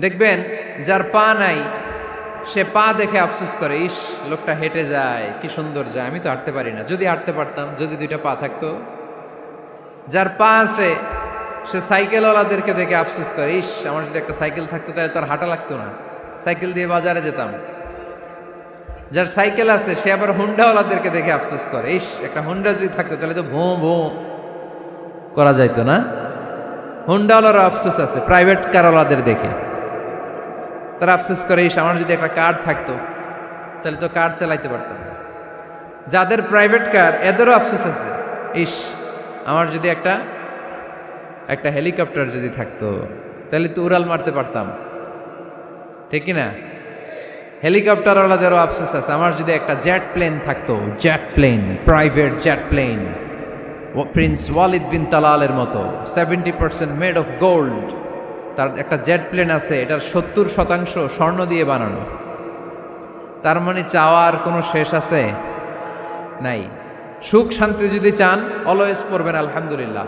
দেখবেন, যার পা নাই, সে পা দেখে আফসোস করে, ইস, লোকটা হেঁটে যায়, কি সুন্দর যায়, আমি তো হাঁটতে পারি না। যদি হাঁটতে পারতাম, যদি দুইটা পা থাকতো। যার পা আছে, সে সাইকেলওয়ালাদেরকে দেখে আফসোস করে, ইস, আমার যদি একটা সাইকেল থাকতো, তাহলে তার হাঁটা লাগতো না। সাইকেল দিয়ে বাজারে যেতাম। যার সাইকেল আছে, সে আবার হুন্ডাওয়ালাদেরকে দেখে আফসোস করে, ইস, একটা হুন্ডা যদি থাকতো, তাহলে তো ভোঁ ভোঁ করা যাইতো না? হুন্ডাওয়ালারও আফসোস আছে, প্রাইভেট কারওয়ালাদের দেখে। তারা আফসোস করে, ইস, আমার যদি একটা কার থাকতো, তাহলে তো কার চালাইতে পারতাম। যাদের প্রাইভেট কার এদেরও আফসোস আছে, ইস, আমার যদি একটা একটা হেলিকপ্টার যদি থাকতো, তাহলে তো উড়াল মারতে পারতাম। ঠিক না? হেলিকপ্টারওয়ালাদেরও আফসোস আছে, আমার যদি একটা জেট প্লেন থাকতো jet plane private jet plane prince Walid bin তালালের মতো seventy percent made of gold তার একটা জেট প্লেন আছে, এটার সত্তর শতাংশ স্বর্ণ দিয়ে বানানো। তার মানে চাওয়ার কোনো শেষ আছে? নাই। সুখ শান্তি যদি চান অলওয়েজ পড়বেন, আলহামদুলিল্লাহ।